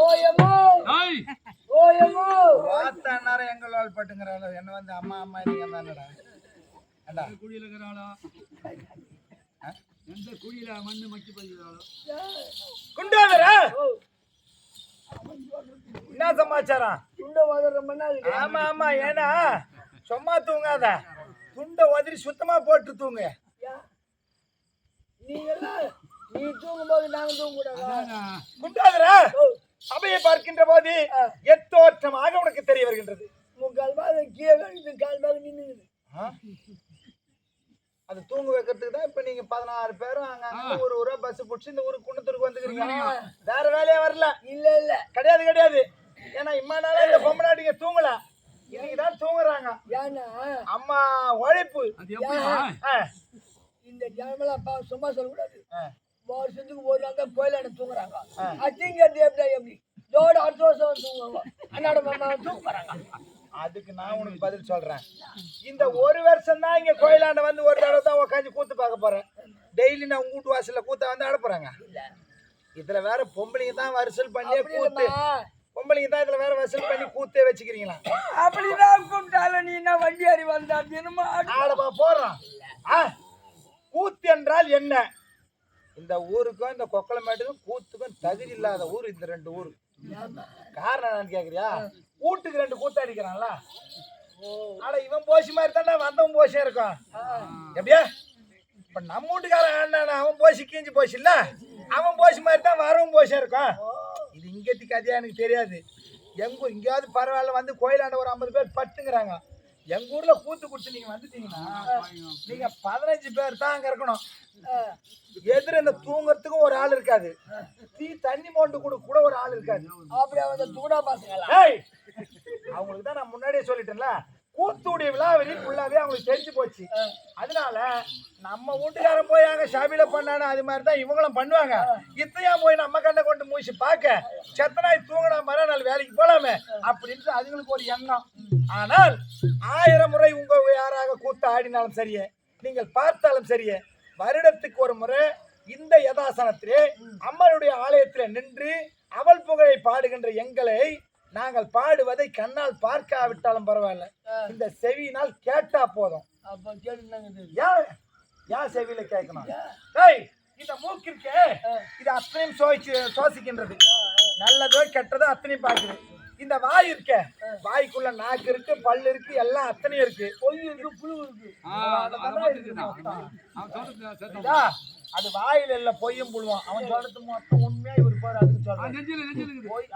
ஓயமோ! ஏய், ஓயமோ! பார்த்த நேரம் எங்கள் வாழ் பட்டுங்கிறாள்? என்ன வந்து அம்மா அம்மா நீங்க தானடா எந்த குழியில இருக்கிறாளோ? எந்த குழியில மண்ணு மக்கி பதிக்கிறாளோ குண்டாதுடா என்ன சமாச்சாரம்? துண்டை நாள் ஆமா ஆமா ஏன்னா சும்மா தூங்காத. துண்டை உதறி சுத்தமா போட்டு தூங்கு. நீ எல்லாம் நீ தூங்கும்போது நாங்க தூங்க கூடாதா அதானா, குண்டாதுடா சபையை பார்க்கின்ற போது எத்தோற்றமாக உனக்கு தெரிய வருகின்றது? முக்கால் பாகம் கீழே கால் பாகம் நின்னுக்குது. ஆ? அது தூங்க வைக்கிறதுக்கு தான் இப்ப நீங்க பதினாறு பேரும் அங்க ஒரு ஊரா பஸ் பிடிச்சி இந்த ஊருக்கு குணத்தூருக்கு வந்துக்கிறீங்க வேற வேலையே வரல. இல்ல இல்ல. கிடையாது கிடையாது. ஏன்னா இம்மா நாளா இந்த பொம்மநாட்டிங்க தூங்கல. இன்னைக்கு தான் தூங்குறாங்க. ஏன்னா அம்மா உழைப்பு. இந்த ஜனமெல்லாம் சும்மா சொல்லக்கூடாது. வருஷத்துக்கு ஒரு நாள் தான் கோயிலாண்ட தூங்குறாங்க. அத்திங்கிறது எப்படி எப்படி? இதோட அடுத்த வருஷம் தூங்குவாங்க. அண்ணாட மாமா தூங்க போறாங்க அதுக்கு நான் உனக்கு பதில் சொல்றேன். இந்த ஒரு வருஷம் தான் இங்க கோயிலாண்ட வந்து ஒரு தடவை தான் உட்காந்து கூத்து பார்க்க போறேன். டெய்லி நான் உங்க வீட்டு வாசல்ல கூத்த வந்து ஆட போறாங்க இதுல வேற பொம்பளைங்க தான் வரிசல் அப்படி கூத்து. பொம்பளைங்க தான் இதுல வேற வசூல் பண்ணி கூத்தே வச்சுக்கிறீங்களா? அப்படிதான் கும்பிட்டாலும் நீ என்ன வண்டி அறி வந்தா தினமும் போடுறான் ஆ. கூத்து என்றால் என்ன? இந்த ஊருக்கும் இந்த கொக்கலமேட்டுக்கும் கூத்துக்கும் தகுதி இல்லாத ஊர் இந்த ரெண்டு ஊர். காரணம் என்னன்னு கேக்குறியா? கூட்டுக்கு ரெண்டு கூத்து அடிக்கிறான்ல. ஆனா இவன் போசி மாதிரி தானே வந்தவன் போசியா இருக்கும் எப்படியா? இப்ப நம்ம வீட்டுக்காரன் அவன் போசி கீஞ்சி போசி இல்ல? அவன் போசி மாதிரி தான் வரவும் போசியா இருக்கும் இது இங்கத்துக்கு கதையா? எனக்கு தெரியாது. எங்க எங்கேயாவது பரவாயில்ல வந்து கோயிலாண்ட ஒரு ஐம்பது பேர் பட்டுங்கிறாங்க. எங்க ஊர்ல கூத்து கொடுத்து நீங்க வந்துட்டீங்கன்னா நீங்க பதினஞ்சு பேர் தான் அங்க இருக்கணும். எதிர இந்த தூங்குறதுக்கும் ஒரு ஆள் இருக்காது. தீ தண்ணி மோண்டு கூட கூட ஒரு ஆள் இருக்காது. அப்படியே வந்து தூடா ஏய்! அவங்களுக்கு தான் நான் முன்னாடியே சொல்லிட்டேன்ல கூத்துடைய விழாவெளி ஃபுல்லாவே அவங்களுக்கு தெரிஞ்சு போச்சு. அதனால நம்ம வீட்டுக்காரன் போய் அங்க ஷாபில பண்ணானு அது மாதிரி தான் இவங்களும் பண்ணுவாங்க. இத்தையா போய் நம்ம கண்ணை கொண்டு மூச்சு பார்க்க செத்தனாய் தூங்கினா மறுநாள் வேலைக்கு போலாமே அப்படின்ட்டு அதுங்களுக்கு ஒரு எண்ணம். ஆனால் ஆயிரம் முறை உங்க யாராக கூத்து ஆடினாலும் சரியே நீங்கள் பார்த்தாலும் சரியே வருடத்துக்கு ஒரு முறை இந்த யதாசனத்திலே அம்மனுடைய ஆலயத்திலே நின்று அவள் புகழை பாடுகின்ற எங்களை நாங்கள் பாடுவதை கண்ணால் பார்க்காவிட்டாலும் பரவாயில்ல. இந்த செவியினால் கேட்டா போதும். ஏன் செவியில கேட்கணும். இந்த மூக்கிற்கே இது அத்தனையும் சுவைச்சு சுவாசிக்கின்றது நல்லதோ கெட்டதோ அத்தனையும் பார்க்குது. இந்த வாய் இருக்கே. வாய்க்குள்ள நாக்கு இருக்கு பல்லு இருக்கு எல்லாம் அத்தனையும் இருக்கு. பொய் இருக்கு புழு இருக்கு அது- வாயில இல்ல பொய்யும் புழுவான். அவன் சொல்றது மொத்தம் உண்மையா இவரு பாரு அதுக்கு சொல்றேன். நெஞ்சில நெஞ்சில இருக்குது. பொய்.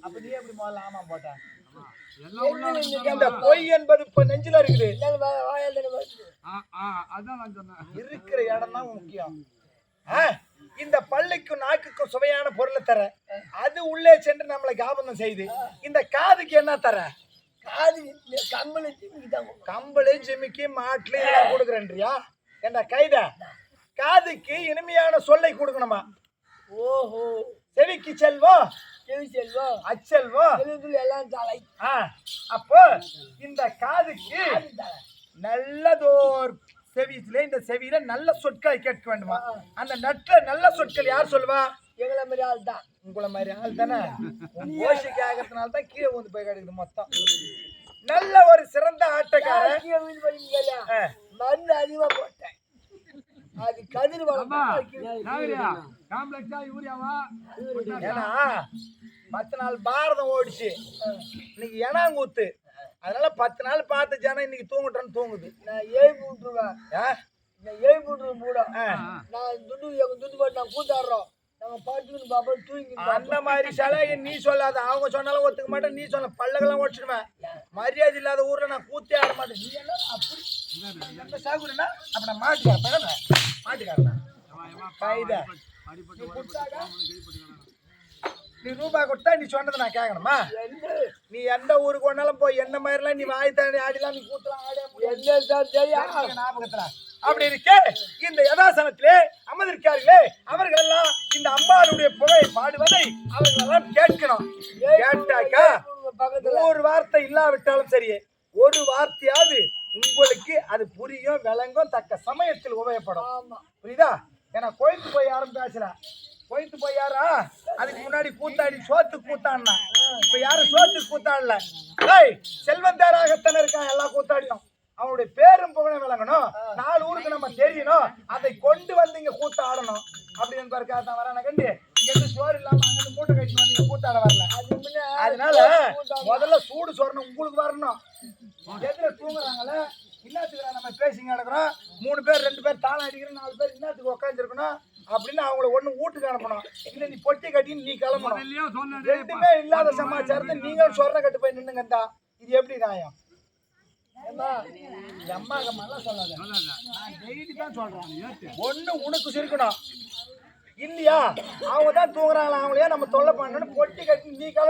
அப்ப நீ எப்படி முதல்ல ஆமா போட்ட? எல்லாம் உள்ள இருக்குது. இந்த பொய் என்பது இப்ப நெஞ்சில இருக்குது? இருக்கிற இடம் தான் முக்கியம். ஆ, இந்த பல்லுக்கும் நாக்குக்கும் சுவையான பொருளை தர. அது உள்ளே சென்று நம்மளை காபந்தம் செய்து இந்த காதுக்கு என்ன தர? காது கம்பளி. கம்பளி ஜிமிக்கி மாட்டுல எல்லாம் கொடுக்குறேன்றியா என்ன கைத? காதுக்கு இனிமையான சொல்லை கொடுக்கணுமா? ஓஹோ. செவிக்கு செல்வம் செவி செல்வம் அச்செல்வம் எல்லாம் தலை. ஆ, அப்போ இந்த காதுக்கு நல்லதோர் செவியில இந்த செவியில நல்ல சொற்களை கேட்க வேண்டுமா? அந்த நட்ல நல்ல சொற்கள் யார் சொல்லுவா? எங்களை மாதிரி ஆள் தான் உங்களை மாதிரி ஆள் தானே கோஷிக்கு ஆகிறதுனால தான் கீழே வந்து போய் கிடக்குது மொத்தம். நல்ல ஒரு சிறந்த ஆட்டக்காரன். மருந்து அதிகமா போட்டேன். அது கதிர் அம்மா வளர்த்தா நாகரியா காம்ப்ளெக்ஸா யூரியாவா? ஏன்னா பத்து நாள் பாரதம் ஓடிச்சு. இன்னைக்கு ஏனாங்கூத்து அதனால பத்து நாள் பார்த்து ஜனம் இன்னைக்கு தூங்கட்டோன்னு தூங்குது. நான் எழுப்பி விட்டுருவேன். ஆ? நான் எழுப்பி விட்டுருவேன் கூட. ஆ. நான் துட்டு எங்க துட்டு போட்டு நான் கூத்தாடுறோம். அந்த மாதிரி சலாகி நீ சொல்லாத. அவங்க சொன்னாலும் ஒத்துக்க மாட்டேன் நீ சொன்ன பல்லகெல்லாம் ஓடிச்சிடுவேன். மரியாதை இல்லாத ஊர்ல நான் கூத்தே ஆட மாட்டேன். நீ என்ன அப்படி? எந்த சாகுறேன்னா அப்ப நான் மாட்டுக்காரன். மாட்டுக்காரன்? கைதா நீ ரூபாய் கொடுத்தா நீ சொன்னதை நான் கேட்கணுமா? நீ எந்த ஊருக்கு ஒன்னாலும் போய் என்ன மாதிரிலாம் நீ வாய் தாண்டி ஆடிலாம் நீ கூத்தலாம் ஆடே முடியாது எந்த சார் தெரியா? தெரிஞ்சுக்க ஞாபகத்துல. அப்படி இருக்கே. இந்த யதாசனத்திலே அமர்ந்திருக்கார்களே அவர்கள் எல்லாம் இந்த அம்பாளுடைய புகழை பாடுவதை அவர்கள் எல்லாம் கேட்கணும் கேட்டாக்கா ஒரு வார்த்தை இல்லாவிட்டாலும் சரி ஒரு வார்த்தையாவது உங்களுக்கு அது புரியும் விளங்கும் தக்க சமயத்தில் உபயோகப்படும். புரியுதா? ஏன்னா கோயத்து போய் யாரும் பேசல. போயிட்டு போய் யாரா? அதுக்கு முன்னாடி கூத்தாடி சோத்து கூத்தாடினா இப்ப யாரும் சோத்து கூத்தாடல? ஏய் செல்வந்தாராகத்தானே இருக்கான் எல்லா கூத்தாடியும். அவனுடைய பேரும் புகழும் விளங்கணும். நாலு ஊருக்கு நம்ம தெரியணும். அதை கொண்டு வந்து இங்க கூத்தாடணும். அப்படின்னு பாருக்கா தான் வரான கண்டு? இங்க இருந்து சோறு இல்லாம அங்க இருந்து மூட்டை கட்டி வந்து இங்க கூத்தாட வரல. அதனால முதல்ல சூடு சொரணும் உங்களுக்கு வரணும். எதிர தூங்குறாங்களே இன்னத்துக்கு நம்ம பேசிங்க நடக்கிறோம். மூணு பேர் ரெண்டு பேர் தாளம் அடிக்கிறோம். நாலு பேர் இன்னத்துக்கு உட்காந்துருக்கணும் அப்படின்னு அவங்கள ஒண்ணு வீட்டுக்கு அனுப்பணும். இல்ல நீ பொட்டி கட்டின்னு நீ கிளம்பணும். ரெண்டுமே இல்லாத சமாச்சாரத்தை நீங்க சொரண கட்டு போய் நின்னுங்கண்டா இது எப்படி நியாயம்? ஏம்மா, இந்த அம்மா அம்மாலாம் சொல்லாத. சொல்லாத. நான் டெய்லி தான் சொல்றேன் ஏத்து. ஒண்ணு உனக்கு சிரிக்கணும். இல்லையா? அவங்க தான் தூங்குறாங்களா அவங்களையே நம்ம தொல்லை பண்ணணும் பொட்டி கட்டி நீ